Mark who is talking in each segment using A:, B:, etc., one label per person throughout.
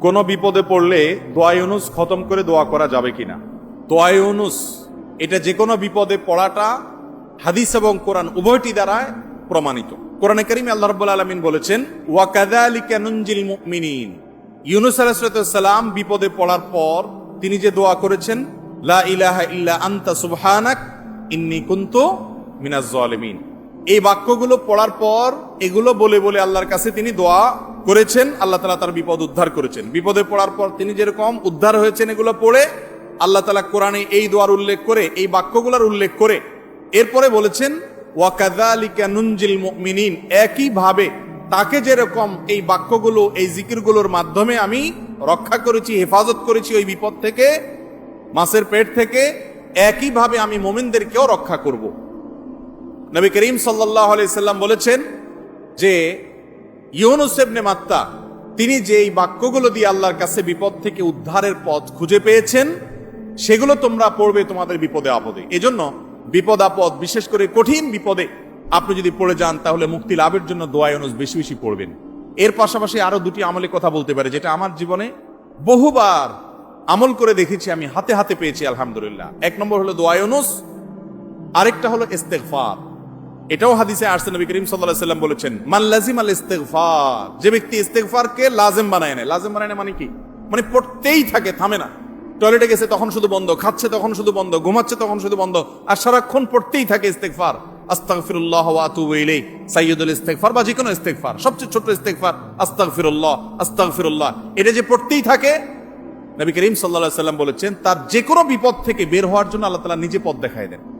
A: কোন বিপদে পড়লে দোয়া ইউনুস খতম করে দোয়া করা যাবে কিনা?
B: দোয়ায়নুস এটা যে কোনো বিপদে পড়াটা হাদিস এবং কোরআন উভয়টি দ্বারায় প্রমাণিত। কোরআনে করিম আল্লাহ রাব্বুল আলামিন বলেছেন নুনজিল মুমিনিন। ইউনুস আলাইহিস সালাম বিপদে পড়ার পর তিনি যে দোয়া করেছেন, লা ইলাহা ইল্লা আন্তা সুবহানাক, ইন্নী কুনতু মিনাজ জালিমিন এই বাক্যগুলো পড়ার পর এগুলো বলে বলে আল্লাহর কাছে তিনি দোয়া করেছেন, আল্লাহ তালা তার বিপদ উদ্ধার করেছেন। বিপদে পড়ার পর তিনি যেরকম উদ্ধার হয়েছেন এগুলো পড়ে, আল্লাহ তালা কোরআনে এই দোয়ার উল্লেখ করে, এই বাক্যগুলোর উল্লেখ করে এরপরে বলেছেন ওয়াকাদালিকা নুনজিল মুমিনিন একইভাবে তাকে যেরকম এই বাক্যগুলো, এই জিকিরগুলোর মাধ্যমে আমি রক্ষা করেছি, হেফাজত করেছি ওই বিপদ থেকে, মাছের পেট থেকে, একইভাবে আমি মোমিনদেরকেও রক্ষা করব। নবী করিম সাল্লাহ সাল্লাম বলেছেন যে ইউনুস ইবনে মাত্তা, তিনি যে এই বাক্যগুলো দিয়ে আল্লাহর কাছে বিপদ থেকে উদ্ধারের পথ খুঁজে পেয়েছেন, সেগুলো তোমরা পড়বে তোমাদের বিপদে আপদে। এজন্য বিপদ আপদ, বিশেষ করে কঠিন বিপদে আপনি যদি পড়ে যান, তাহলে মুক্তি লাভের জন্য দোয়া ইউনুস বেশি বেশি পড়বেন। এর পাশাপাশি আরও দুটি আমলে কথা বলতে পারে, যেটা আমার জীবনে বহুবার আমল করে দেখেছি, আমি হাতে হাতে পেয়েছি, আলহামদুলিল্লাহ। এক নম্বর হলো দোয়া ইউনুস, আরেকটা হলো ইস্তেগফার। এটাও হাদিসে আসছে নবী করিম আলাইহি সাল্লাম বলেছেন, মান লাজিম আল ইস্তেগফার যে ব্যক্তি ইস্তেগফারকে লাজেম বানায় নেয়। লাজেম বানায় নেয় মানে কি? মানে পড়তেই থাকে, থামে না। টয়লেটে গেছে তখন শুধু বন্ধ, খাচ্ছে তখন শুধু বন্ধ, ঘুমাচ্ছে তখন শুধু বন্ধ, আর সারাক্ষণ পড়তেই থাকে ইস্তেগফার। আস্তাগফিরুল্লাহ ওয়া আতুবু ইলাইহি। সাইয়্যিদুল ইস্তেগফার বা যে কোনো ইস্তেগফার, সবচেয়ে ছোট ইস্তেগফার, আস্তাগফিরুল্লাহ আস্তাগফিরুল্লাহ। এটা যে পড়তেই থাকে, নবী করিম সাল্লাল্লাহু আলাইহি সাল্লাম বলেছেন, তার যে কোনো বিপদ থেকে বের হওয়ার জন্য আল্লাহ তাআলা নিজে পথ দেখায় দেন।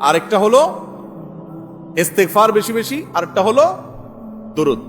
B: আরেকটা হলো ইস্তেকফার বেশি বেশি আরেকটা হলো দুরুদ।